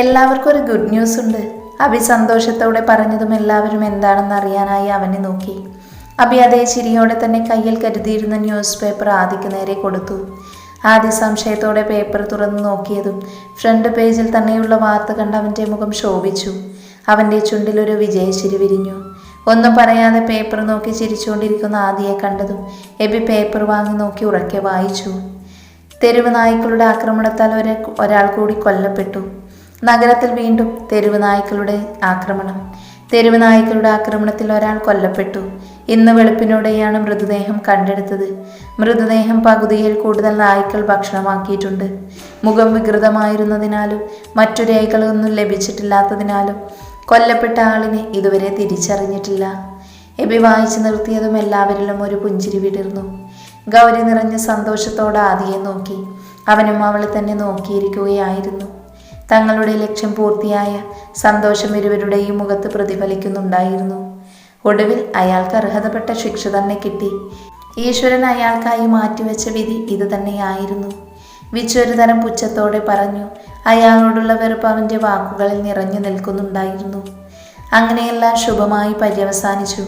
എല്ലാവർക്കും ഒരു good news ഉണ്ട്. അഭി സന്തോഷത്തോടെ പറഞ്ഞതും എല്ലാവരും എന്താണെന്ന് അറിയാനായി അവനെ നോക്കി. അഭി അതേ ചിരിയോടെ തന്നെ കയ്യിൽ കരുതിയിരുന്ന ന്യൂസ് പേപ്പർ ആദിക്ക് നേരെ കൊടുത്തു. ആദ്യ സംശയത്തോടെ പേപ്പർ തുറന്നു നോക്കിയതും ഫ്രണ്ട് പേജിൽ തന്നെയുള്ള വാർത്ത കണ്ട് അവന്റെ മുഖം ശോഭിച്ചു. അവന്റെ ചുണ്ടിലൊരു വിജയശിരി വിരിഞ്ഞു. ഒന്നും പറയാതെ പേപ്പർ നോക്കി ചിരിച്ചുകൊണ്ടിരിക്കുന്ന ആദിയെ കണ്ടതും എബി പേപ്പർ വാങ്ങി നോക്കി ഉറക്കെ വായിച്ചു. തെരുവ് നായ്ക്കളുടെ ആക്രമണത്താൽ ഒരു ഒരാൾ കൂടി കൊല്ലപ്പെട്ടു. നഗരത്തിൽ വീണ്ടും തെരുവ് നായ്ക്കളുടെ ആക്രമണം. തെരുവ് നായ്ക്കളുടെ ആക്രമണത്തിൽ ഒരാൾ കൊല്ലപ്പെട്ടു. ഇന്ന് വെളുപ്പിനോടെയാണ് മൃതദേഹം കണ്ടെടുത്തത്. മൃതദേഹം പകുതിയിൽ കൂടുതൽ നായ്ക്കൾ ഭക്ഷണമാക്കിയിട്ടുണ്ട്. മുഖം വികൃതമായിരുന്നതിനാലും മറ്റു രേഖകളൊന്നും ലഭിച്ചിട്ടില്ലാത്തതിനാലും കൊല്ലപ്പെട്ട ആളിനെ ഇതുവരെ തിരിച്ചറിഞ്ഞിട്ടില്ല. എബി വായിച്ചു നിർത്തിയതും എല്ലാവരിലും ഒരു പുഞ്ചിരി വിടർന്നു. ഗൗരി നിറഞ്ഞ സന്തോഷത്തോടെ ആദിയെ നോക്കി. അവനും അവളെ തന്നെ നോക്കിയിരിക്കുകയായിരുന്നു. തങ്ങളുടെ ലക്ഷ്യം പൂർത്തിയായ സന്തോഷം ഇരുവരുടെയും മുഖത്ത് പ്രതിഫലിക്കുന്നുണ്ടായിരുന്നു. ഒടുവിൽ അയാൾക്ക് അർഹതപ്പെട്ട ശിക്ഷ തന്നെ കിട്ടി. ഈശ്വരൻ അയാൾക്കായി മാറ്റിവെച്ച വിധി ഇത് തന്നെയായിരുന്നു. വിച്ചു ഒരു തരം പുച്ഛത്തോടെ പറഞ്ഞു അയാളോടുള്ള വെറുപ്പ് അവന്റെ വാക്കുകളിൽ നിറഞ്ഞു നിൽക്കുന്നുണ്ടായിരുന്നു. അങ്ങനെയെല്ലാം ശുഭമായി പര്യവസാനിച്ചു.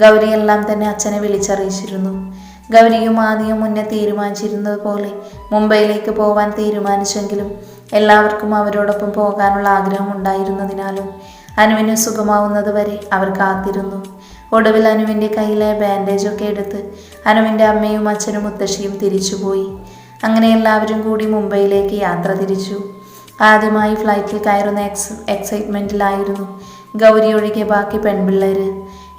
ഗൗരിയെല്ലാം തന്നെ അച്ഛനെ വിളിച്ചറിയിച്ചിരുന്നു. ഗൗരിയും ആദ്യം മുന്നേ തീരുമാനിച്ചിരുന്നത് പോലെ മുംബൈയിലേക്ക് പോവാൻ തീരുമാനിച്ചെങ്കിലും എല്ലാവർക്കും അവരോടൊപ്പം പോകാനുള്ള ആഗ്രഹം ഉണ്ടായിരുന്നതിനാലും അനുവിന് സുഖമാവുന്നത് വരെ അവർ കാത്തിരുന്നു. ഒടുവിൽ അനുവിന്റെ കയ്യിലെ ബാൻഡേജൊക്കെ എടുത്ത് അനുവിന്റെ അമ്മയും അച്ഛനും മുത്തശ്ശിയും തിരിച്ചുപോയി അങ്ങനെ എല്ലാവരും കൂടി മുംബൈയിലേക്ക് യാത്ര തിരിച്ചു. ആദ്യമായി ഫ്ലൈറ്റിൽ കയറുന്ന എക്സ് എക്സൈറ്റ്മെന്റിലായിരുന്നു ഗൗരി ഒഴികെ ബാക്കി പെൺപിള്ളേർ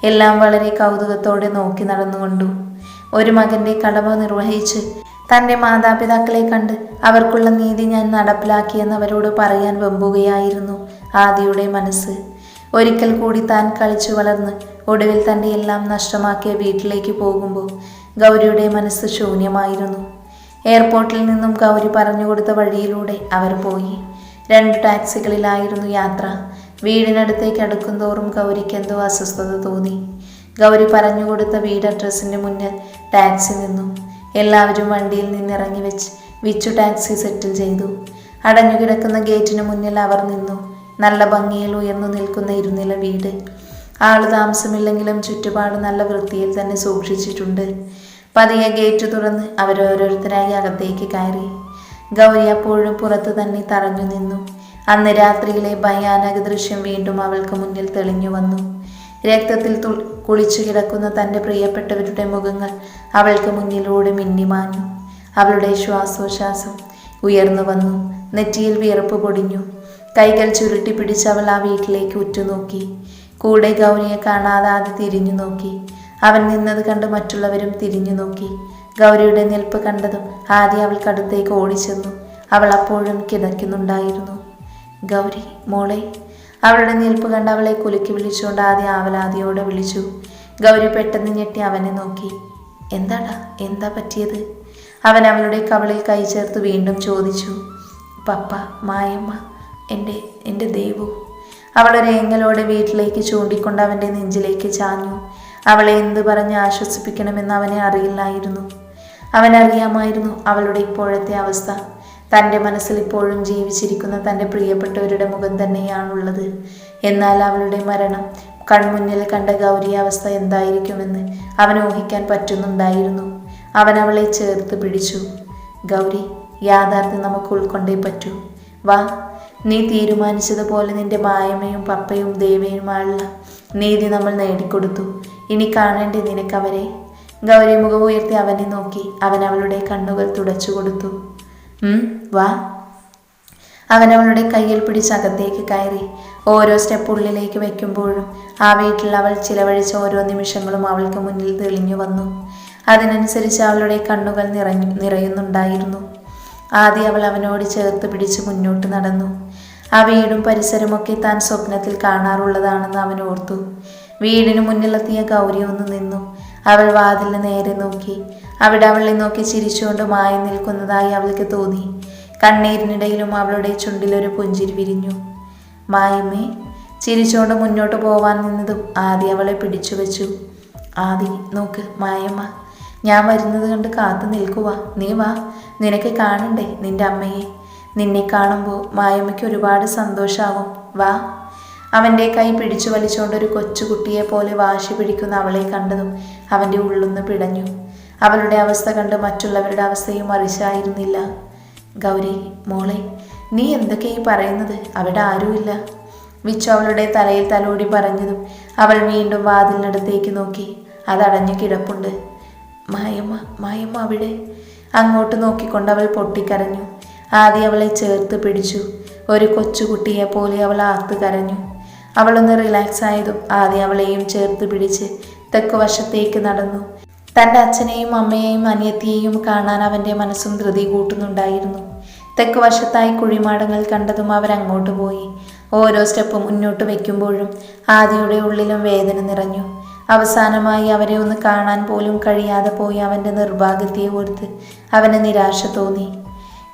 എല്ലാം വളരെ കൗതുകത്തോടെ നോക്കി നടന്നുകൊണ്ടു. ഒരു മകന്റെ കടമ നിർവഹിച്ച് തന്റെ മാതാപിതാക്കളെ കണ്ട് അവർക്കുള്ള നീതി ഞാൻ നടപ്പിലാക്കിയെന്ന് അവരോട് പറയാൻ വെമ്പുകയായിരുന്നു ആദിയുടെ മനസ്സ്. ഒരിക്കൽ കൂടി താൻ കളിച്ചു വളർന്ന് ഒടുവിൽ തന്റെ എല്ലാം നഷ്ടമാക്കിയ വീട്ടിലേക്ക് പോകുമ്പോൾ ഗൗരിയുടെ മനസ്സ് ശൂന്യമായിരുന്നു. എയർപോർട്ടിൽ നിന്നും ഗൗരി പറഞ്ഞു കൊടുത്ത വഴിയിലൂടെ അവർ പോയി. രണ്ട് ടാക്സികളിലായിരുന്നു യാത്ര. വീടിനടുത്തേക്ക് അടുക്കുന്തോറും ഗൗരിക്ക് എന്തോ അസ്വസ്ഥത തോന്നി. ഗൗരി പറഞ്ഞു കൊടുത്ത വീട് അഡ്രസ്സിന്റെ മുന്നിൽ ടാക്സി നിന്നു. എല്ലാവരും വണ്ടിയിൽ നിന്നിറങ്ങി വെച്ച് വിച്ചു ടാക്സി സെറ്റിൽ ചെയ്തു. അടഞ്ഞുകിടക്കുന്ന ഗേറ്റിന് മുന്നിൽ അവർ നിന്നു. നല്ല ഭംഗിയിൽ ഉയർന്നു നിൽക്കുന്ന ഇരുനില വീട്. ആൾ താമസമില്ലെങ്കിലും ചുറ്റുപാട് നല്ല വൃത്തിയിൽ തന്നെ സൂക്ഷിച്ചിട്ടുണ്ട്. പതിയെ ഗേറ്റ് തുറന്ന് അവരോരോരുത്തരായി അകത്തേക്ക് കയറി. ഗൗരി അപ്പോഴും പുറത്ത് തന്നെ തറഞ്ഞു നിന്നു. അന്ന് രാത്രിയിലെ ഭയാനക ദൃശ്യം വീണ്ടും അവൾക്ക് മുന്നിൽ തെളിഞ്ഞു വന്നു. രക്തത്തിൽ കുളിച്ചു കിടക്കുന്ന തന്റെ പ്രിയപ്പെട്ടവരുടെ മുഖങ്ങൾ അവൾക്ക് മുന്നിലൂടെ മിന്നിമാഞ്ഞു അവളുടെ ശ്വാസോച്ഛ്വാസം ഉയർന്നു വന്നു. നെറ്റിയിൽ വിയർപ്പ് പൊടിഞ്ഞു. കൈകൾ ചുരുട്ടി പിടിച്ച് അവൾ ആ വീട്ടിലേക്ക് ഉറ്റുനോക്കി. കൂടെ ഗൗരിയെ കാണാതെ ആദ്യ തിരിഞ്ഞു നോക്കി. അവൻ നിന്നത് കണ്ട് മറ്റുള്ളവരും തിരിഞ്ഞു നോക്കി. ഗൗരിയുടെ നിൽപ്പ് കണ്ടതും ആദ്യം അവൾക്കടുത്തേക്ക് ഓടിച്ചെന്നു. അവൾ അപ്പോഴും കിതയ്ക്കുന്നുണ്ടായിരുന്നു. ഗൗരി മോളെ അവളുടെ നിൽപ്പ് കണ്ട് അവളെ കുലുക്കി വിളിച്ചുകൊണ്ട് ആദ്യം ആവലാതിയോടെ വിളിച്ചു. ഗൗരി പെട്ടെന്ന് ഞെട്ടി അവനെ നോക്കി. എന്താടാ? എന്താ പറ്റിയത്? അവൻ അവളുടെ കവളിൽ കൈ ചേർത്ത് വീണ്ടും ചോദിച്ചു. പപ്പ മായമ്മ എന്റെ എന്റെ ദൈവു. അവളൊരു ഏങ്ങലോടെ വീട്ടിലേക്ക് ചൂണ്ടിക്കൊണ്ട് അവന്റെ നെഞ്ചിലേക്ക് ചാഞ്ഞു. അവളെ എന്ത് പറഞ്ഞ് ആശ്വസിപ്പിക്കണമെന്ന് അവനെ അറിയില്ലായിരുന്നു. അവനറിയാമായിരുന്നു അവളുടെ ഇപ്പോഴത്തെ അവസ്ഥ. തന്റെ മനസ്സിൽ ഇപ്പോഴും ജീവിച്ചിരിക്കുന്ന തന്റെ പ്രിയപ്പെട്ടവരുടെ മുഖം തന്നെയാണുള്ളത്. എന്നാൽ അവളുടെ മരണം കൺമുന്നിൽ കണ്ട ഗൗരി അവസ്ഥ എന്തായിരിക്കുമെന്ന് അവൻ ഊഹിക്കാൻ പറ്റുന്നുണ്ടായിരുന്നു. അവൻ അവളെ ചേർത്ത് പിടിച്ചു. ഗൗരി യാഥാർത്ഥ്യം നമുക്ക് ഉൾക്കൊണ്ടേ പറ്റൂ. വാ നീ തീരുമാനിച്ചതുപോലെ നിന്റെ മായമ്മയും പപ്പയും ദേവയുമായുള്ള നീതി നമ്മൾ നേടിക്കൊടുത്തു. ഇനി കാണേണ്ടേ നിനക്കവരെ? ഗൗരി മുഖം ഉയർത്തി അവനെ നോക്കി അവൻ അവളുടെ കണ്ണുകൾ തുടച്ചു കൊടുത്തു. "ഉം, വാ. അവൻ അവളുടെ കയ്യിൽ പിടിച്ച് അകത്തേക്ക് കയറി. ഓരോ സ്റ്റെപ്പ് ഉള്ളിലേക്ക് വെക്കുമ്പോഴും ആ വീട്ടിൽ അവൾ ചിലവഴിച്ച ഓരോ നിമിഷങ്ങളും അവൾക്ക് മുന്നിൽ തെളിഞ്ഞു വന്നു. അതിനനുസരിച്ച് അവളുടെ കണ്ണുകൾ നിറഞ്ഞു നിറയുന്നുണ്ടായിരുന്നു. ആദ്യം അവൾ അവനോട് ചേർത്ത് പിടിച്ച് മുന്നോട്ട് നടന്നു. ആ വീടും പരിസരമൊക്കെ താൻ സ്വപ്നത്തിൽ കാണാറുള്ളതാണെന്ന് അവൻ ഓർത്തു. വീടിന് മുന്നിലെത്തിയ ഗൗരി ഒന്ന് നിന്നു. അവൾ വാതിലിന് നേരെ നോക്കി. അവിടെ അവളെ നോക്കി ചിരിച്ചുകൊണ്ട് മായി നിൽക്കുന്നതായി അവൾക്ക് തോന്നി. കണ്ണീരിനിടയിലും അവളുടെ ചുണ്ടിലൊരു പുഞ്ചിരി വിരിഞ്ഞു. മായമ്മേ ചിരിച്ചുകൊണ്ട് മുന്നോട്ട് പോവാൻ നിന്നതും ആദി അവളെ പിടിച്ചു വെച്ചു. ആദി നോക്ക് മായമ്മ ഞാൻ വരുന്നത് കണ്ട് കാത്തു നിൽക്കുക നീ വാ നിനക്ക് കാണണ്ടേ നിന്റെ അമ്മയെ? നിന്നെ കാണുമ്പോൾ മായമ്മയ്ക്ക് ഒരുപാട് സന്തോഷാവും. വാ. അവന്റെ കൈ പിടിച്ചു വലിച്ചുകൊണ്ട് ഒരു കൊച്ചുകുട്ടിയെ പോലെ വാശി പിടിക്കുന്ന അവളെ കണ്ടതും അവന്റെ ഉള്ളൊന്ന് പിടഞ്ഞു. അവളുടെ അവസ്ഥ കണ്ട് മറ്റുള്ളവരുടെ അവസ്ഥയും മറിച്ചായിരുന്നില്ല. ഗൗരി മോളെ നീ എന്തൊക്കെയാ ഈ പറയുന്നത്? അവിടെ ആരുമില്ല. വിച്ചു അവളുടെ തലയിൽ തലോടി പറഞ്ഞതും അവൾ വീണ്ടും വാതിലിനടുത്തേക്ക് നോക്കി. അതടഞ്ഞു കിടപ്പുണ്ട്. മായമ്മ മായമ്മ അവിടെ. അങ്ങോട്ട് നോക്കിക്കൊണ്ട് അവൾ പൊട്ടിക്കരഞ്ഞു. ആദ്യം അവളെ ചേർത്ത് പിടിച്ചു. ഒരു കൊച്ചുകുട്ടിയെ പോലെ അവൾ ആത്തു കരഞ്ഞു. അവളൊന്ന് റിലാക്സ് ആയതും ആദ്യം അവളെയും ചേർത്ത് പിടിച്ച് തെക്ക് വശത്തേക്ക് നടന്നു. തന്റെ അച്ഛനെയും അമ്മയെയും അനിയത്തിയെയും കാണാൻ അവന്റെ മനസ്സും ധൃതി കൂട്ടുന്നുണ്ടായിരുന്നു. തെക്ക് വശത്തായി കുഴിമാടങ്ങൾ കണ്ടതും അവരങ്ങോട്ട് പോയി. ഓരോ സ്റ്റെപ്പ് മുന്നോട്ട് വയ്ക്കുമ്പോഴും ആദിയുടെ ഉള്ളിലും വേദന നിറഞ്ഞു. അവസാനമായി അവരെ ഒന്ന് കാണാൻ പോലും കഴിയാതെ പോയി അവന്റെ നിർഭാഗ്യത്തെ ഓർത്ത് അവന് നിരാശ തോന്നി.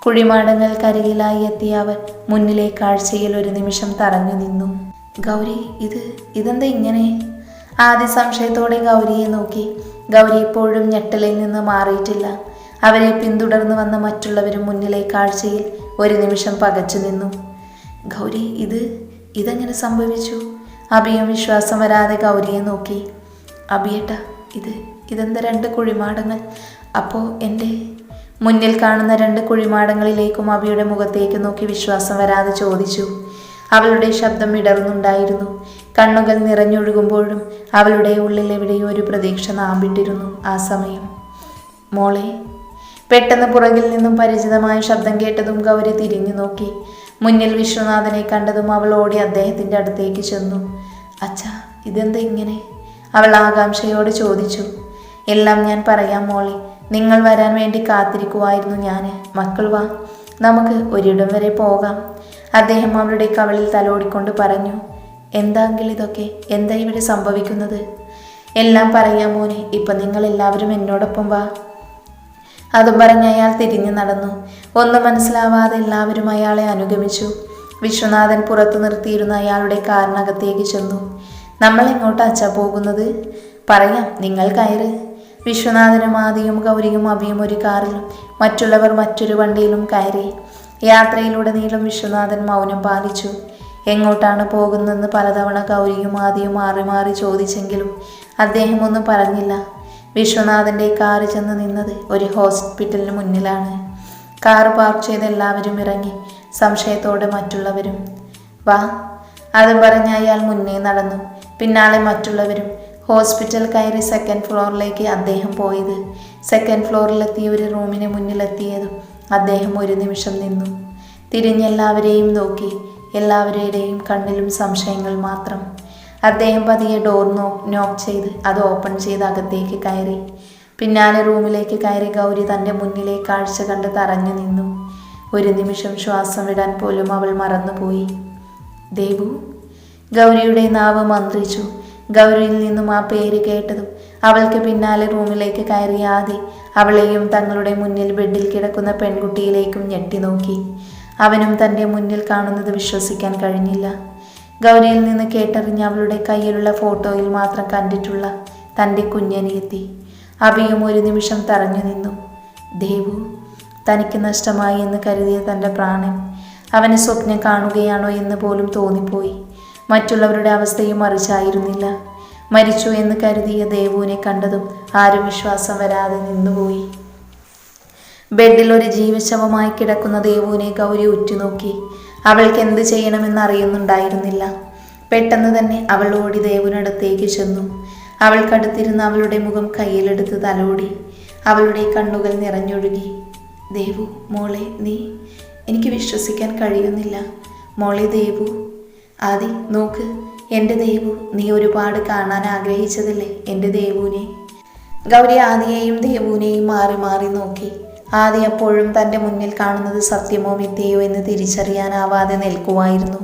കുഴിമാടങ്ങൾക്കരികിലായി എത്തിയ അവർ മുന്നിലെ കാഴ്ചയിൽ ഒരു നിമിഷം തറഞ്ഞു നിന്നു. ഗൗരി ഇത് ഇതെന്താ ഇങ്ങനെ? ആദ്യ സംശയത്തോടെ ഗൗരിയെ നോക്കി. ഗൗരി ഇപ്പോഴും ഞെട്ടലിൽ നിന്ന് മാറിയിട്ടില്ല. അവരെ പിന്തുടർന്നു വന്ന മറ്റുള്ളവരും മുന്നിലെ കാഴ്ചയിൽ ഒരു നിമിഷം പകച്ചു നിന്നു. ഗൗരി ഇത് ഇതെങ്ങനെ സംഭവിച്ചു? അഭിയും വിശ്വാസം വരാതെ ഗൗരിയെ നോക്കി. അഭിയേട്ട ഇത് ഇതെന്താ രണ്ട് കുഴിമാടങ്ങൾ? അപ്പോൾ എന്റെ മുന്നിൽ കാണുന്ന രണ്ട് കുഴിമാടങ്ങളിലേക്കും അഭിയുടെ മുഖത്തേക്ക് നോക്കി വിശ്വാസം വരാതെ ചോദിച്ചു. അവളുടെ ശബ്ദം ഇടർന്നുണ്ടായിരുന്നു. കണ്ണുകൾ നിറഞ്ഞൊഴുകുമ്പോഴും അവളുടെ ഉള്ളിൽ എവിടെയോ ഒരു പ്രതീക്ഷ നാമ്പിട്ടിരുന്നു ആ സമയം. മോളെ പെട്ടെന്ന് പുറകിൽ നിന്നും പരിചിതമായ ശബ്ദം കേട്ടതും ഗൗരി തിരിഞ്ഞു നോക്കി. മുന്നിൽ വിശ്വനാഥനെ കണ്ടതും അവൾ ഓടി അദ്ദേഹത്തിന്റെ അടുത്തേക്ക് ചെന്നു. അച്ഛാ ഇതെന്താ ഇങ്ങനെ? അവൾ ആകാംക്ഷയോട് ചോദിച്ചു. എല്ലാം ഞാൻ പറയാം മോളെ. നിങ്ങൾ വരാൻ വേണ്ടി കാത്തിരിക്കുമായിരുന്നു ഞാൻ മക്കൾ വാ. നമുക്ക് ഒരിടം വരെ പോകാം. അദ്ദേഹം അവളുടെ കവളിൽ തലോടിക്കൊണ്ട് പറഞ്ഞു എന്താങ്കിൽ ഇതൊക്കെ? എന്താ ഇവിടെ സംഭവിക്കുന്നത്? എല്ലാം പറയാം മോനെ ഇപ്പം നിങ്ങൾ എല്ലാവരും എന്നോടൊപ്പം വാ. അതും പറഞ്ഞ് അയാൾ തിരിഞ്ഞു നടന്നു. ഒന്നും മനസ്സിലാവാതെ എല്ലാവരും അയാളെ അനുഗമിച്ചു. വിശ്വനാഥൻ പുറത്തു നിർത്തിയിരുന്ന അയാളുടെ കാറിനകത്തേക്ക് ചെന്നു. നമ്മൾ എങ്ങോട്ടാ അച്ഛാ പോകുന്നത്? പറയാം നിങ്ങൾ കയറ്. വിശ്വനാഥനും ആദിയും ഗൗരിയും അഭിയും ഒരു കാറിലും മറ്റുള്ളവർ മറ്റൊരു വണ്ടിയിലും കയറി. യാത്രയിലുടനീളം വിശ്വനാഥൻ മൗനം പാലിച്ചു. എങ്ങോട്ടാണ് പോകുന്നതെന്ന് പലതവണ ഗൗരിയും ആദിയും മാറി മാറി ചോദിച്ചെങ്കിലും അദ്ദേഹം ഒന്നും പറഞ്ഞില്ല. വിശ്വനാഥന്റെ കാറ് ചെന്ന് നിന്നത് ഒരു ഹോസ്പിറ്റലിന് മുന്നിലാണ്. കാർ പാർക്ക് ചെയ്ത് എല്ലാവരും ഇറങ്ങി. സംശയത്തോടെ മറ്റുള്ളവരും വാ അതും പറഞ്ഞ് അയാൾ മുന്നേ നടന്നു. പിന്നാലെ മറ്റുള്ളവരും ഹോസ്പിറ്റൽ കയറി സെക്കൻഡ് ഫ്ലോറിലേക്ക് അദ്ദേഹം പോയത്. സെക്കൻഡ് ഫ്ലോറിലെത്തിയ ഒരു റൂമിന് മുന്നിലെത്തിയതും അദ്ദേഹം ഒരു നിമിഷം നിന്നു. തിരിഞ്ഞെല്ലാവരെയും നോക്കി. എല്ലാവരുടെയും കണ്ണിലും സംശയങ്ങൾ മാത്രം. അദ്ദേഹം പതിയെ ഡോർ നോ നോക്ക് ചെയ്ത് അത് ഓപ്പൺ ചെയ്ത് അകത്തേക്ക് കയറി. പിന്നാലെ റൂമിലേക്ക് കയറി ഗൗരി തന്റെ മുന്നിലെ കാഴ്ച കണ്ട് തറഞ്ഞു നിന്നു. ഒരു നിമിഷം ശ്വാസം വിടാൻ പോലും അവൾ മറന്നുപോയി. ദേവു ഗൗരിയുടെ നാവ് മന്ത്രിച്ചു. ഗൗരിയിൽ നിന്നും ആ പേര് കേട്ടതും അവൾക്ക് പിന്നാലെ റൂമിലേക്ക് കയറിയാതെ അവളെയും തങ്ങളുടെ മുന്നിൽ ബെഡിൽ കിടക്കുന്ന പെൺകുട്ടിയിലേക്കും ഞെട്ടി നോക്കി. അവനും തന്റെ മുന്നിൽ കാണുന്നത് വിശ്വസിക്കാൻ കഴിഞ്ഞില്ല. ഗൗരിയിൽ നിന്ന് കേട്ടറിഞ്ഞ് അവളുടെ കയ്യിലുള്ള ഫോട്ടോയിൽ മാത്രം കണ്ടിട്ടുള്ള തന്റെ കുഞ്ഞനിയെത്തി. അഭിയും ഒരു നിമിഷം തറഞ്ഞു നിന്നു. ദേവു തനിക്ക് നഷ്ടമായി എന്ന് കരുതിയ തന്റെ പ്രാണൻ അവന് സ്വപ്നം കാണുകയാണോ എന്ന് പോലും തോന്നിപ്പോയി. മറ്റുള്ളവരുടെ അവസ്ഥയും മറിച്ചായിരുന്നില്ല. മരിച്ചു എന്ന് കരുതിയ ദേവുവിനെ കണ്ടതും ആരും വിശ്വാസം വരാതെ നിന്നുപോയി. ബെഡിൽ ഒരു ജീവശവമായി കിടക്കുന്ന ദേവുവിനെ ഗൗരി ഉറ്റുനോക്കി അവൾക്ക് എന്ത് ചെയ്യണമെന്ന് അറിയുന്നുണ്ടായിരുന്നില്ല. പെട്ടെന്ന് തന്നെ അവൾ ഓടി ദേവുനടുത്തേക്ക് ചെന്നു. അവൾക്കടുത്തിരുന്ന് അവളുടെ മുഖം കയ്യിലെടുത്ത് തലോടി. അവളുടെ കണ്ണുകൾ നിറഞ്ഞൊഴുകി. ദേവു മോളെ നീ? എനിക്ക് വിശ്വസിക്കാൻ കഴിയുന്നില്ല. മോളെ ദേവു. ആദി നോക്ക്. എന്റെ ദേവു നീ ഒരുപാട് കാണാൻ ആഗ്രഹിച്ചതല്ലേ എന്റെ ദേവുവിനെ ഗൗരി ആദിയെയും ദേവുവിനെയും മാറി മാറി നോക്കി. ആദി അപ്പോഴും തന്റെ മുന്നിൽ കാണുന്നത് സത്യമോ മിഥ്യയോ എന്ന് തിരിച്ചറിയാനാവാതെ നിൽക്കുമായിരുന്നു.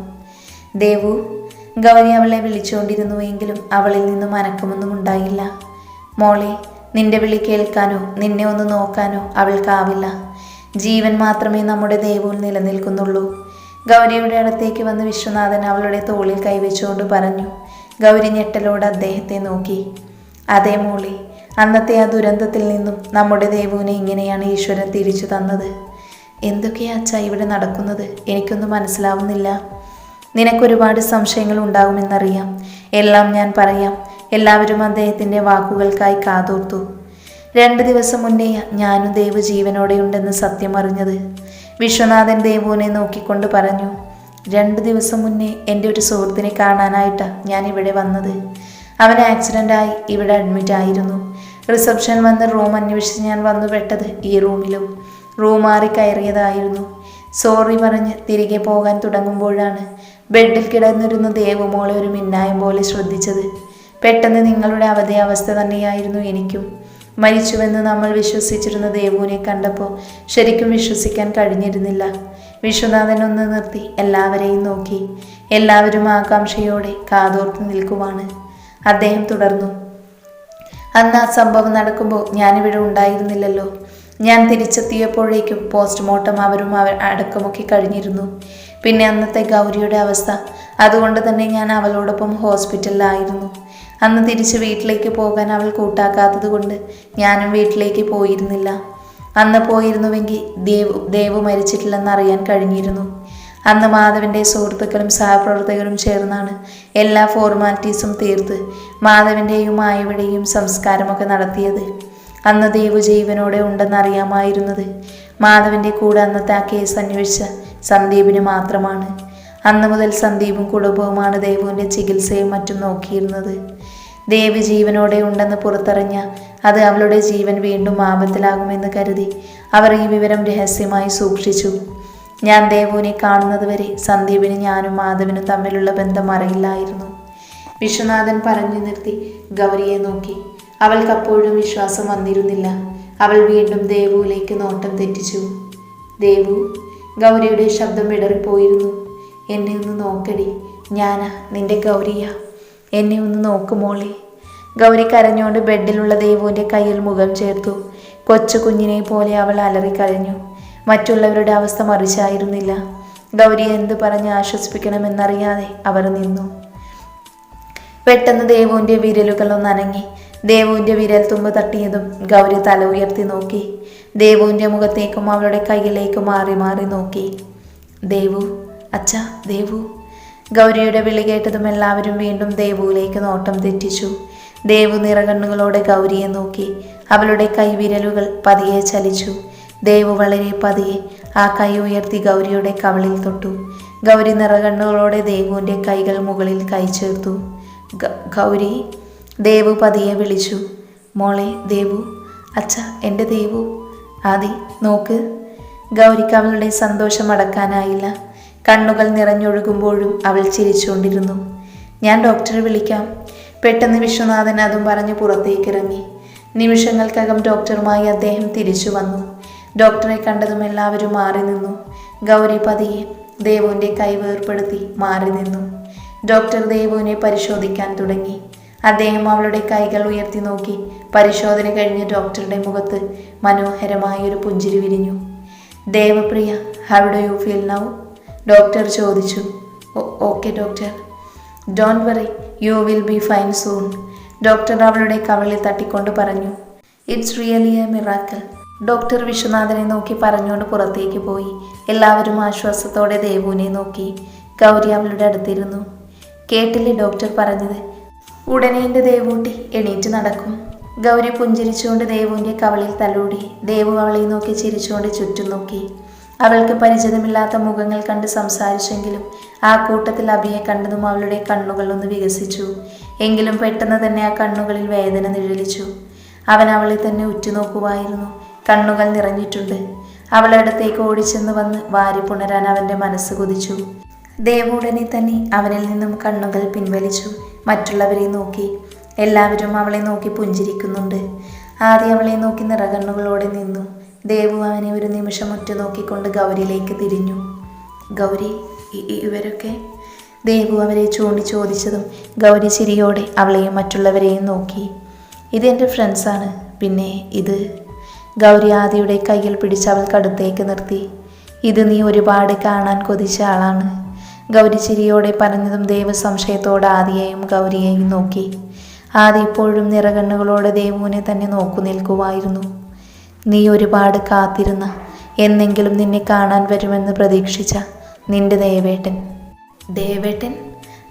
ദേവു ഗൗരി അവളെ വിളിച്ചുകൊണ്ടിരുന്നുവെങ്കിലും അവളിൽ നിന്നും അനക്കമൊന്നും ഉണ്ടായില്ല. മോളെ നിന്റെ വിളി കേൾക്കാനോ നിന്നെ ഒന്ന് നോക്കാനോ അവൾക്കാവില്ല. ജീവൻ മാത്രമേ നമ്മുടെ ദേവുവിൽ നിലനിൽക്കുന്നുള്ളൂ. ഗൗരിയുടെ അടുത്തേക്ക് വന്ന് വിശ്വനാഥൻ അവളുടെ തോളിൽ കൈവച്ചുകൊണ്ട് പറഞ്ഞു ഗൗരി ഞെട്ടലോട് അദ്ദേഹത്തെ നോക്കി. അതേ മോളി അന്നത്തെ ആ ദുരന്തത്തിൽ നിന്നും നമ്മുടെ ദേവുവിനെ ഇങ്ങനെയാണ് ഈശ്വരൻ തിരിച്ചു തന്നത്. എന്തൊക്കെയാ അച്ഛ ഇവിടെ നടക്കുന്നത്? എനിക്കൊന്നും മനസ്സിലാവുന്നില്ല. നിനക്കൊരുപാട് സംശയങ്ങൾ ഉണ്ടാകുമെന്നറിയാം എല്ലാം ഞാൻ പറയാം. എല്ലാവരും അദ്ദേഹത്തിന്റെ വാക്കുകൾക്കായി കാതോർത്തു. രണ്ട് ദിവസം മുന്നേ ഞാനും ദേവ് ജീവനോടെയുണ്ടെന്ന് സത്യം അറിഞ്ഞത്. വിശ്വനാഥൻ ദേവുവിനെ നോക്കിക്കൊണ്ട് പറഞ്ഞു രണ്ട് ദിവസം മുന്നേ എന്റെ ഒരു സുഹൃത്തിനെ കാണാനായിട്ടാണ് ഞാൻ ഇവിടെ വന്നത്. അവൻ ആക്സിഡന്റായി ഇവിടെ അഡ്മിറ്റ് ആയിരുന്നു. റിസപ്ഷൻ വന്ന് റൂം അന്വേഷിച്ച് ഞാൻ വന്നു പെട്ടത് ഈ റൂമിലും. റൂം മാറി കയറിയതായിരുന്നു. സോറി പറഞ്ഞ് തിരികെ പോകാൻ തുടങ്ങുമ്പോഴാണ് ബെഡിൽ കിടന്നിരുന്ന ദേവുമോളെ ഒരു മിന്നായം പോലെ ശ്രദ്ധിച്ചത്. പെട്ടെന്ന് നിങ്ങളുടെ അവധി അവസ്ഥ തന്നെയായിരുന്നു എനിക്കും. മരിച്ചുവെന്ന് നമ്മൾ വിശ്വസിച്ചിരുന്ന ദേവുവിനെ കണ്ടപ്പോൾ ശരിക്കും വിശ്വസിക്കാൻ കഴിഞ്ഞിരുന്നില്ല. വിശ്വനാഥൻ ഒന്ന് നിർത്തി എല്ലാവരെയും നോക്കി. എല്ലാവരും ആകാംക്ഷയോടെ കാതോർത്ത് നിൽക്കുവാണ്. അദ്ദേഹം തുടർന്നു. അന്ന് ആ സംഭവം നടക്കുമ്പോൾ ഞാനിവിടെ ഉണ്ടായിരുന്നില്ലല്ലോ. ഞാൻ തിരിച്ചെത്തിയപ്പോഴേക്കും പോസ്റ്റ്മോർട്ടം അവരും അവർ അടക്കമൊക്കെ കഴിഞ്ഞിരുന്നു. പിന്നെ അന്നത്തെ ഗൗരിയുടെ അവസ്ഥ. അതുകൊണ്ട് തന്നെ ഞാൻ അവളോടൊപ്പം ഹോസ്പിറ്റലിലായിരുന്നു. അന്ന് തിരിച്ച് വീട്ടിലേക്ക് പോകാൻ അവൾ കൂട്ടാക്കാത്തത് കൊണ്ട് ഞാനും വീട്ടിലേക്ക് പോയിരുന്നില്ല. അന്ന് പോയിരുന്നുവെങ്കിൽ ദേവ് ദേവ് മരിച്ചിട്ടില്ലെന്ന് അറിയാൻ കഴിഞ്ഞിരുന്നു. അന്ന് മാധവിന്റെ സുഹൃത്തുക്കളും സഹപ്രവർത്തകരും ചേർന്നാണ് എല്ലാ ഫോർമാലിറ്റീസും തീർത്ത് മാധവിന്റെയും ആയവിടെയും സംസ്കാരമൊക്കെ നടത്തിയത്. അന്ന് ദേവു ജീവനോടെ ഉണ്ടെന്നറിയാമായിരുന്നത് മാധവിന്റെ കൂടെ അന്നത്തെ ആ കേസ് അന്വേഷിച്ച സന്ദീപിന് മാത്രമാണ്. അന്ന് മുതൽ സന്ദീപും കുടുംബവുമാണ് ദേവുവിന്റെ ചികിത്സയും മറ്റും നോക്കിയിരുന്നത്. ദേവി ജീവനോടെ ഉണ്ടെന്ന് പുറത്തറിഞ്ഞ അത് അവളുടെ ജീവൻ വീണ്ടും ആപത്തിലാകുമെന്ന് കരുതി അവർ ഈ വിവരം രഹസ്യമായി സൂക്ഷിച്ചു. ഞാൻ ദേവുവിനെ കാണുന്നതുവരെ സന്ദീപിന് ഞാനും മാധവനും തമ്മിലുള്ള ബന്ധം അറിയില്ലായിരുന്നു. വിശ്വനാഥൻ പറഞ്ഞു നിർത്തി ഗൗരിയെ നോക്കി. അവൾക്കപ്പോഴും വിശ്വാസം വന്നിരുന്നില്ല. അവൾ വീണ്ടും ദേവുവിലേക്ക് നോട്ടം തെറ്റിച്ചു. ദേവു ഗൗരിയുടെ ശബ്ദം വിടറിപ്പോയിരുന്നു. എന്നെ ഒന്ന് നോക്കടി. ഞാനാ നിന്റെ ഗൗരിയ. എന്നെ ഒന്ന് നോക്ക് മോളെ. ഗൗരി കരഞ്ഞുകൊണ്ട് ബെഡിലുള്ള ദേവുവിന്റെ കയ്യിൽ മുഖം ചേർത്തു. കൊച്ചു കുഞ്ഞിനെ പോലെ അവൾ അലറിക്കരഞ്ഞു മറ്റുള്ളവരുടെ അവസ്ഥ മറിച്ചായിരുന്നില്ല. ഗൗരിയെ എന്ത് പറഞ്ഞ് ആശ്വസിപ്പിക്കണമെന്നറിയാതെ അവർ നിന്നു. പെട്ടെന്ന് ദേവുവിന്റെ വിരലുകൾ ഒന്ന് അനങ്ങി. ദേവുവിന്റെ വിരൽ തുമ്പ് തട്ടിയതും ഗൗരി തല ഉയർത്തി നോക്കി. ദേവുവിന്റെ മുഖത്തേക്കും അവളുടെ കയ്യിലേക്കും മാറി മാറി നോക്കി. ദേവു അച്ഛ ദേവു. ഗൗരിയുടെ വിളി കേട്ടതും എല്ലാവരും വീണ്ടും ദേവുവിലേക്ക് നോട്ടം തെറ്റിച്ചു. ദേവു നിറകണ്ണുകളോടെ ഗൗരിയെ നോക്കി. അവളുടെ കൈവിരലുകൾ പതിയെ ചലിച്ചു. ദേവു വളരെ പതിയെ ആ കൈ ഉയർത്തി ഗൗരിയുടെ കവളിൽ തൊട്ടു. ഗൗരി നിറകണ്ണുകളോടെ ദേവുവിന്റെ കൈകൾ മുകളിൽ കൈ ചേർത്തു. ഗൗരി ദേവു പതിയെ വിളിച്ചു. മോളെ ദേവു. അച്ഛ എന്റെ ദേവു. ആദി നോക്ക്. ഗൗരിക്ക് അവളുടെ സന്തോഷം അടക്കാനായില്ല. കണ്ണുകൾ നിറഞ്ഞൊഴുകുമ്പോഴും അവൾ ചിരിച്ചുകൊണ്ടിരുന്നു. ഞാൻ ഡോക്ടറെ വിളിക്കാം. പെട്ടെന്ന് വിശ്വനാഥൻ അതും പറഞ്ഞ് പുറത്തേക്ക് ഇറങ്ങി നിമിഷങ്ങൾക്കകം ഡോക്ടറുമായി അദ്ദേഹം തിരിച്ചു വന്നു. ഡോക്ടറെ കണ്ടതും എല്ലാവരും മാറി നിന്നു. ഗൗരി പതിയെ ദേവുവിന്റെ കൈ വേർപ്പെടുത്തി മാറി നിന്നു. ഡോക്ടർ ദേവുവിനെ പരിശോധിക്കാൻ തുടങ്ങി. അദ്ദേഹം അവളുടെ കൈകൾ ഉയർത്തി നോക്കി. പരിശോധന കഴിഞ്ഞ് ഡോക്ടറുടെ മുഖത്ത് മനോഹരമായ ഒരു പുഞ്ചിരി വിരിഞ്ഞു. Devapriya how do you feel now doctor ചോദിച്ചു. Okay doctor. Don't worry you will be fine soon. Doctor അവളുടെ കവളിൽ തട്ടിക്കൊണ്ട് പറഞ്ഞു. It's really a miracle doctor വിശ്വനാഥനെ നോക്കി പറഞ്ഞുകൊണ്ട് പുറത്തേക്ക് പോയി. എല്ലാവരും ആശ്വാസത്തോടെ ദേവുവിനെ നോക്കി. ഗൗരി അവളുടെ അടുത്തിരുന്നു. കേട്ടില്ലേ ഡോക്ടർ പറഞ്ഞത്? ഉടനെ എന്റെ ദേവൂട്ടി എണീറ്റ് നടക്കും. ഗൗരി പുഞ്ചിരിച്ചുകൊണ്ട് ദേവുവിന്റെ കവളിൽ തലോടി. ദേവു അവളെ നോക്കി ചിരിച്ചുകൊണ്ട് ചുറ്റും നോക്കി. അവൾക്ക് പരിചിതമില്ലാത്ത മുഖങ്ങൾ കണ്ട് സംസാരിച്ചെങ്കിലും ആ കൂട്ടത്തിൽ അഭിയെ കണ്ടതും അവളുടെ കണ്ണുകൾ ഒന്ന് വികസിച്ചു. എങ്കിലും പെട്ടെന്ന് തന്നെ ആ കണ്ണുകളിൽ വേദന നിഴലിച്ചു. അവൻ അവളെ തന്നെ ഉറ്റുനോക്കുമായിരുന്നു കണ്ണുകൾ നിറഞ്ഞിട്ടുണ്ട്. അവളടുത്തേക്ക് ഓടിച്ചെന്ന് വന്ന് വാരി പുണരാൻ അവന്റെ മനസ്സ് കൊതിച്ചു. ദേവുടനെ തന്നെ അവനിൽ നിന്നും കണ്ണുകൾ പിൻവലിച്ചു. മറ്റുള്ളവരെ നോക്കി. എല്ലാവരും അവളെ നോക്കി പുഞ്ചിരിക്കുന്നുണ്ട്. ആദ്യം അവളെ നോക്കി നിറകണ്ണുകളോടെ നിന്നു. ദേവു അവനെ ഒരു നിമിഷം ഒറ്റ ഉറ്റുനോക്കിക്കൊണ്ട് ഗൗരിയിലേക്ക് തിരിഞ്ഞു. ഗൗരി ഇവരൊക്കെ? ദേവു അവരെ ചൂണ്ടി ചോദിച്ചതും ഗൗരി ചിരിയോടെ അവളെയും മറ്റുള്ളവരെയും നോക്കി. ഇതെന്റെ ഫ്രണ്ട്സാണ്. പിന്നെ ഇത്? ഗൗരി ആദിയുടെ കയ്യിൽ പിടിച്ച് അവൾക്കടുത്തേക്ക് നിർത്തി. ഇത് നീ ഒരുപാട് കാണാൻ കൊതിച്ച ആളാണ്. ഗൗരി ചിരിയോടെ പറഞ്ഞതും ദേവ് സംശയത്തോടെ ആദിയെയും ഗൗരിയെയും നോക്കി. ആദി ഇപ്പോഴും നിറകണ്ണുകളോടെ ദേവുവിനെ തന്നെ നോക്കു നിൽക്കുമായിരുന്നു നീ ഒരുപാട് കാത്തിരുന്ന എന്നെങ്കിലും നിന്നെ കാണാൻ വരുമെന്ന് പ്രതീക്ഷിച്ച നിന്റെ ദേവേട്ടൻ. ദേവേട്ടൻ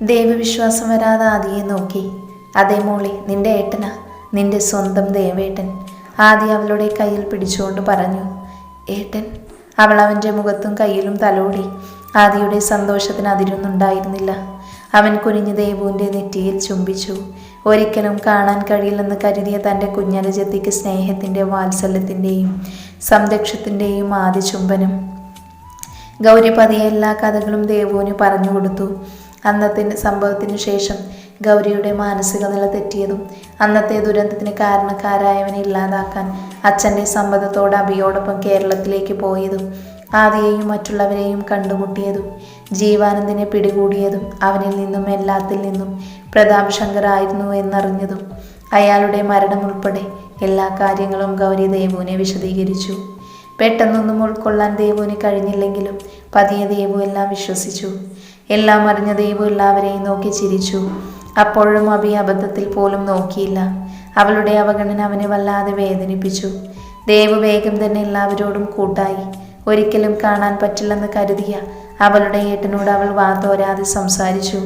ദൈവവിശ്വാസം വരാതെ ആദിയെ നോക്കി. അതേ മോളെ നിന്റെ ഏട്ടനാ നിന്റെ സ്വന്തം ദേവേട്ടൻ. ആദി അവളുടെ കയ്യിൽ പിടിച്ചുകൊണ്ട് പറഞ്ഞു ഏട്ടൻ അവൾ അവന്റെ മുഖത്തും കയ്യിലും തലോടി ആദിയുടെ സന്തോഷത്തിന് അതിരൊന്നുണ്ടായിരുന്നില്ല അവൻ കുനിഞ്ഞ് ദേവുവിന്റെ നെറ്റിയിൽ ചുംബിച്ചു. ഒരിക്കലും കാണാൻ കഴിയില്ലെന്ന് കരുതിയ തന്റെ കുഞ്ഞനുജത്തിക്ക് സ്നേഹത്തിന്റെ വാത്സല്യത്തിന്റെയും സംരക്ഷത്തിന്റെയും ആദ്യ ചുംബനം. ഗൗരി പതിയെ എല്ലാ കഥകളും ദേവുവിന് പറഞ്ഞു കൊടുത്തു. അന്നത്തെ സംഭവത്തിനു ശേഷം ഗൗരിയുടെ മാനസിക നില തെറ്റിയതും അന്നത്തെ ദുരന്തത്തിന് കാരണക്കാരായവനെ ഇല്ലാതാക്കാൻ അച്ഛന്റെ സമ്മതത്തോടെ അഭിയോടൊപ്പം കേരളത്തിലേക്ക് പോയതും ആദിയെയും മറ്റുള്ളവരെയും കണ്ടുമുട്ടിയതും ജീവാനന്ദിനെ പിടികൂടിയതും അവനിൽ നിന്നും എല്ലാത്തിൽ നിന്നും പ്രതാപ് ശങ്കർ ആയിരുന്നു എന്നറിഞ്ഞതും അയാളുടെ മരണം ഉൾപ്പെടെ എല്ലാ കാര്യങ്ങളും ഗൗരി ദേവുവിനെ വിശദീകരിച്ചു. പെട്ടെന്നൊന്നും ഉൾക്കൊള്ളാൻ ദേവുവിന് കഴിഞ്ഞില്ലെങ്കിലും പതിയെ ദേവു എല്ലാം വിശ്വസിച്ചു. എല്ലാം അറിഞ്ഞ ദേവു എല്ലാവരെയും നോക്കി ചിരിച്ചു. അപ്പോഴും അഭി അബദ്ധത്തിൽ പോലും നോക്കിയില്ല. അവളുടെ അവഗണന അവനെ വല്ലാതെ വേദനിപ്പിച്ചു. ദേവു വേഗം തന്നെ എല്ലാവരോടും കൂട്ടായി. ഒരിക്കലും കാണാൻ പറ്റില്ലെന്ന് കരുതിയ അവളുടെ ഏട്ടനോട് അവൾ വാതോരാതെ സംസാരിച്ചു.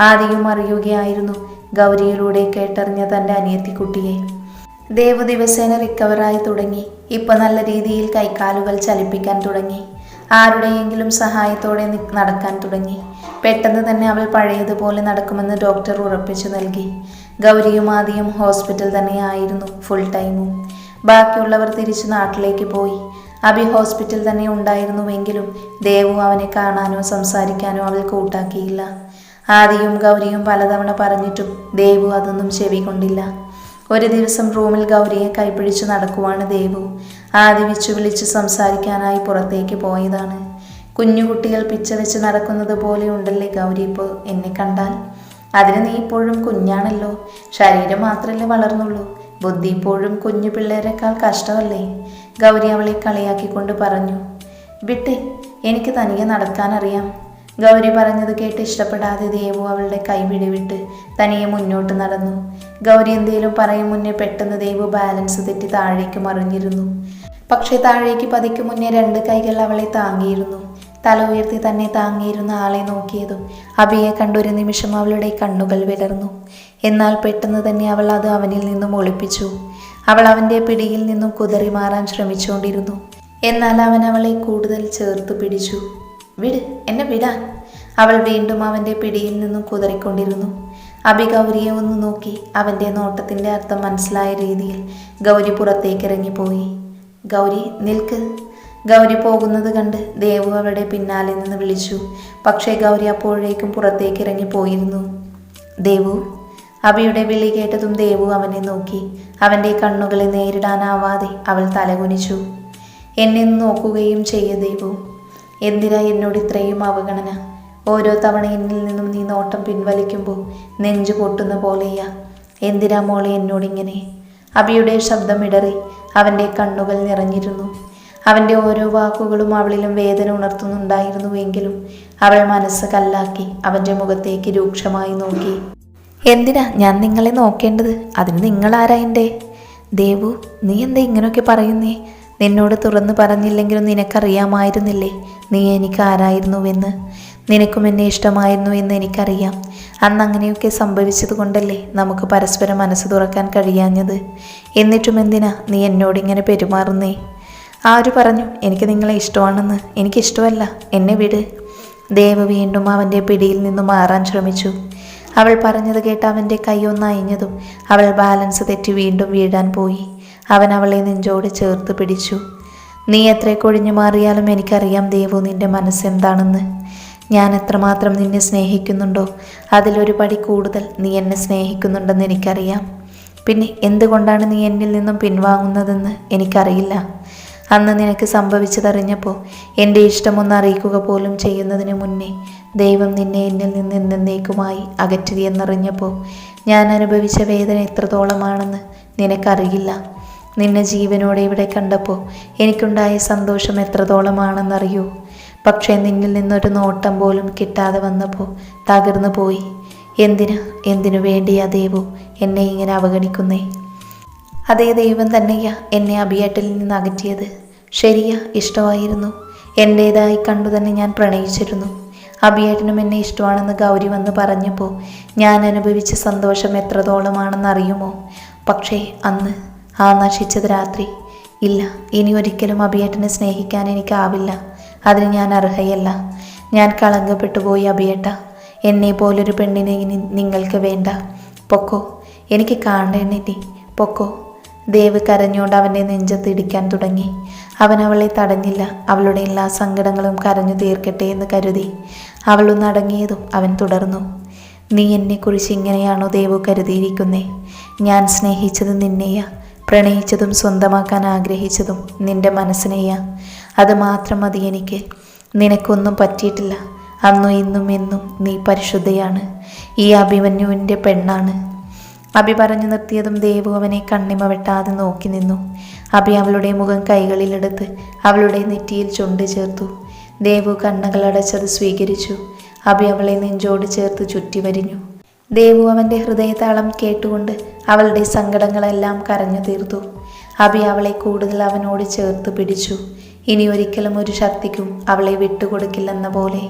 ആദ്യം അറിയുകയായിരുന്നു ഗൗരിയിലൂടെ കേട്ടറിഞ്ഞ തന്റെ അനിയത്തിക്കുട്ടിയെ. ദേവു ദിവസേന റിക്കവറായി തുടങ്ങി. ഇപ്പൊ നല്ല രീതിയിൽ കൈക്കാലുകൾ ചലിപ്പിക്കാൻ തുടങ്ങി. ആരുടെയെങ്കിലും സഹായത്തോടെ നടക്കാൻ തുടങ്ങി. പെട്ടെന്ന് തന്നെ അവൾ പഴയതുപോലെ നടക്കുമെന്ന് ഡോക്ടർ ഉറപ്പിച്ചു നൽകി. ഗൗരിയും ആദ്യം ഹോസ്പിറ്റൽ തന്നെയായിരുന്നു ഫുൾ ടൈമും ബാക്കിയുള്ളവർ തിരിച്ചു നാട്ടിലേക്ക് പോയി. അഭി ഹോസ്പിറ്റൽ തന്നെ ഉണ്ടായിരുന്നുവെങ്കിലും ദേവു അവനെ കാണാനോ സംസാരിക്കാനോ അവൾ കൂട്ടാക്കിയില്ല. ആദിയും ഗൗരിയും പലതവണ പറഞ്ഞിട്ടും ദേവു അതൊന്നും ചെവി കൊണ്ടില്ല. ഒരു ദിവസം റൂമിൽ ഗൗരിയെ കൈപിടിച്ച് നടക്കുവാണ് ദേവു. ആദി വിച്ചു വിളിച്ച് സംസാരിക്കാനായി പുറത്തേക്ക് പോയതാണ്. കുഞ്ഞുകുട്ടികൾ പിച്ച വെച്ച് നടക്കുന്നത് പോലെ ഉണ്ടല്ലേ ഗൗരി ഇപ്പോൾ എന്നെ കണ്ടാൽ? അതിന് നീ ഇപ്പോഴും കുഞ്ഞാണല്ലോ. ശരീരം മാത്രമല്ലേ വളർന്നുള്ളൂ. ബുദ്ധി ഇപ്പോഴും കുഞ്ഞു പിള്ളേരെക്കാൾ കഷ്ടമല്ലേ? ഗൗരി അവളെ കളിയാക്കിക്കൊണ്ട് പറഞ്ഞു വിട്ടെ എനിക്ക് തനിയെ നടക്കാനറിയാം ഗൗരി പറഞ്ഞത് കേട്ട് ഇഷ്ടപ്പെടാതെ ദേവു അവളുടെ കൈ പിടിവിട്ട് തനിയെ മുന്നോട്ട് നടന്നു. ഗൗരി എന്തേലും പറയും മുന്നേ പെട്ടെന്ന് ദേവു ബാലൻസ് തെറ്റി താഴേക്ക് മറിഞ്ഞിരുന്നു. പക്ഷേ താഴേക്ക് പതിക്കു മുന്നേ രണ്ട് കൈകൾ അവളെ താങ്ങിയിരുന്നു. തല ഉയർത്തി തന്നെ താങ്ങിയിരുന്ന ആളെ നോക്കിയതും അബിയെ കണ്ടൊരു നിമിഷം അവളുടെ കണ്ണുകൾ വിടർന്നു. എന്നാൽ പെട്ടെന്ന് തന്നെ അവൾ അത് അവനിൽ നിന്നും ഒളിപ്പിച്ചു. അവൾ അവന്റെ പിടിയിൽ നിന്നും കുതറി മാറാൻ ശ്രമിച്ചുകൊണ്ടിരുന്നു. എന്നാൽ അവൻ അവളെ കൂടുതൽ ചേർത്ത് പിടിച്ചു. വിട് എന്നെ വിടാൻ അവൾ വീണ്ടും അവന്റെ പിടിയിൽ നിന്നും കുതറിക്കൊണ്ടിരുന്നു. അബി ഗൗരിയെ ഒന്ന് നോക്കി അവന്റെ നോട്ടത്തിന്റെ അർത്ഥം മനസ്സിലായ രീതിയിൽ ഗൗരി പുറത്തേക്ക് ഇറങ്ങിപ്പോയി ഗൗരി നിൽക്ക്. ഗൗരി പോകുന്നത് കണ്ട് ദേവു അവളുടെ പിന്നാലെ നിന്ന് വിളിച്ചു. പക്ഷേ ഗൗരി അപ്പോഴേക്കും പുറത്തേക്ക് ഇറങ്ങിപ്പോയിരുന്നു ദേവു അബിയുടെ വിളി കേട്ടതും ദേവു അവനെ നോക്കി. അവന്റെ കണ്ണുകളെ നേരിടാനാവാതെ അവൾ തലകുനിച്ചു. എന്നെ നോക്കുകയും ചെയ്യ ദേവു. എന്തിനാ എന്നോട് ഇത്രയും അവഗണന? ഓരോ തവണ എന്നിൽ നിന്നും നീ നോട്ടം പിൻവലിക്കുമ്പോൾ നെഞ്ചു പൊട്ടുന്ന പോലെയാ. എന്തിനാ മോളെ എന്നോടിങ്ങനെ? അബിയുടെ ശബ്ദം ഇടറി അവന്റെ കണ്ണുകൾ നിറഞ്ഞിരുന്നു. അവന്റെ ഓരോ വാക്കുകളും അവളിലും വേദന ഉണർത്തുന്നുണ്ടായിരുന്നുവെങ്കിലും അവൾ മനസ്സ് കല്ലാക്കി അവന്റെ മുഖത്തേക്ക് രൂക്ഷമായി നോക്കി. എന്തിനാ ഞാൻ നിങ്ങളെ നോക്കേണ്ടത്? അതിന് നിങ്ങളാരാ എന്റെ ദേവു നീ എന്താ ഇങ്ങനെയൊക്കെ പറയുന്നേ? നിന്നോട് തുറന്നു പറഞ്ഞില്ലെങ്കിലും നിനക്കറിയാമായിരുന്നില്ലേ? നീ എനിക്ക് ആരായിരുന്നുവെന്ന് നിനക്കും എന്നെ ഇഷ്ടമായിരുന്നു എന്ന് എനിക്കറിയാം. അന്ന് അങ്ങനെയൊക്കെ സംഭവിച്ചത് കൊണ്ടല്ലേ നമുക്ക് പരസ്പരം മനസ്സ് തുറക്കാൻ കഴിയാഞ്ഞത്? എന്നിട്ടും എന്തിനാ നീ എന്നോട് ഇങ്ങനെ പെരുമാറുന്നേ? ആര് പറഞ്ഞു എനിക്ക് നിങ്ങളെ ഇഷ്ടമാണെന്ന്? എനിക്കിഷ്ടമല്ല. എന്നെ വിട്. ദേവ് വീണ്ടും അവന്റെ പിടിയിൽ നിന്നും മാറാൻ ശ്രമിച്ചു. അവൾ പറഞ്ഞത് കേട്ട് അവന്റെ കൈയൊന്ന് അയഞ്ഞതും അവൾ ബാലൻസ് തെറ്റി വീണ്ടും വീഴാൻ പോയി. അവൻ അവളെ നെഞ്ചോട് ചേർത്ത് പിടിച്ചു. നീ എത്ര കൊഴിഞ്ഞു മാറിയാലും എനിക്കറിയാം ദേവു നിന്റെ മനസ്സെന്താണെന്ന്. ഞാൻ എത്രമാത്രം നിന്നെ സ്നേഹിക്കുന്നുണ്ടോ അതിലൊരു പടി കൂടുതൽ നീ എന്നെ സ്നേഹിക്കുന്നുണ്ടെന്ന് എനിക്കറിയാം. പിന്നെ എന്തുകൊണ്ടാണ് നീ എന്നിൽ നിന്നും പിൻവാങ്ങുന്നതെന്ന് എനിക്കറിയില്ല. അന്ന് നിനക്ക് സംഭവിച്ചതറിഞ്ഞപ്പോൾ എന്റെ ഇഷ്ടമൊന്ന് അറിയിക്കുക പോലും ചെയ്യുന്നതിന് മുന്നേ ദൈവം നിന്നെ എന്നിൽ നിന്ന് എന്നേക്കുമായി അകറ്റിയെന്നറിഞ്ഞപ്പോൾ ഞാൻ അനുഭവിച്ച വേദന എത്രത്തോളമാണെന്ന് നിനക്കറിയില്ല. നിന്നെ ജീവനോടെ ഇവിടെ കണ്ടപ്പോൾ എനിക്കുണ്ടായ സന്തോഷം എത്രത്തോളമാണെന്നറിയൂ? പക്ഷേ നിന്നിൽ നിന്നൊരു നോട്ടം പോലും കിട്ടാതെ വന്നപ്പോൾ തകർന്നു പോയി. എന്തിന്? എന്തിനു വേണ്ടിയാ ദൈവം എന്നെ ഇങ്ങനെ അവഗണിക്കുന്നേ? അതേ ദൈവം തന്നെയാ എന്നെ അഭിയാട്ടിൽ നിന്ന് അകറ്റിയത്. ശരിയാ ഇഷ്ടമായിരുന്നു. എന്റേതായി കണ്ടു തന്നെ ഞാൻ പ്രണയിച്ചിരുന്നു. അഭിയേട്ടനും എന്നെ ഇഷ്ടമാണെന്ന് ഗൗരി വന്ന് പറഞ്ഞപ്പോൾ ഞാൻ അനുഭവിച്ച സന്തോഷം എത്രത്തോളമാണെന്ന് അറിയുമോ പക്ഷേ അന്ന് ആ നശിച്ചത് രാത്രി. ഇല്ല ഇനി ഒരിക്കലും അഭിയേട്ടനെ സ്നേഹിക്കാൻ എനിക്കാവില്ല. അതിന് ഞാൻ അർഹയല്ല. ഞാൻ കളങ്കപ്പെട്ടു പോയി അഭിയേട്ട എന്നെ പോലൊരു പെണ്ണിനെ ഇനി നിങ്ങൾക്ക് വേണ്ട. പൊക്കോ എനിക്ക് കാണേണ്ടി പൊക്കോ. ദേവ് കരഞ്ഞുകൊണ്ട് അവന്റെ നെഞ്ചത്ത് ഇടിക്കാൻ തുടങ്ങി. അവൻ അവളെ തടഞ്ഞില്ല. അവളുടെ എല്ലാ സങ്കടങ്ങളും കരഞ്ഞു തീർക്കട്ടെ എന്ന് കരുതി. അവളൊന്ന് അടങ്ങിയതും അവൻ തുടർന്നു. നീ എന്നെക്കുറിച്ച് ഇങ്ങനെയാണോ ദേവു കരുതിയിരിക്കുന്നേ? ഞാൻ സ്നേഹിച്ചത് നിന്നെയാ. പ്രണയിച്ചതും സ്വന്തമാക്കാൻ ആഗ്രഹിച്ചതും നിന്റെ മനസ്സിനെയാ. അത് മാത്രം മതി എനിക്ക്. നിനക്കൊന്നും പറ്റിയിട്ടില്ല. അന്നും ഇന്നും എന്നും നീ പരിശുദ്ധയാണ്. ഈ അഭിമന്യുവിന്റെ പെണ്ണാണ്. അഭി പറഞ്ഞു നിർത്തിയതും ദേവു അവനെ കണ്ണിമ വെട്ടാതെ നോക്കി നിന്നു. അഭി അവളുടെ മുഖം കൈകളിലെടുത്ത് അവളുടെ നെറ്റിയിൽ ചുണ്ട് ചേർത്തു. ദേവു കണ്ണുകളടച്ചത് സ്വീകരിച്ചു. അഭി അവളെ നെഞ്ചോട് ചേർത്ത് ചുറ്റി വരിഞ്ഞു. ദേവു അവന്റെ ഹൃദയതാളം കേട്ടുകൊണ്ട് അവളുടെ സങ്കടങ്ങളെല്ലാം കരഞ്ഞു തീർത്തു. അഭി അവളെ കൂടുതൽ അവനോട് ചേർത്ത് പിടിച്ചു. ഇനി ഒരിക്കലും ഒരു ശക്തിക്കും അവളെ വിട്ടുകൊടുക്കില്ലെന്ന പോലെ.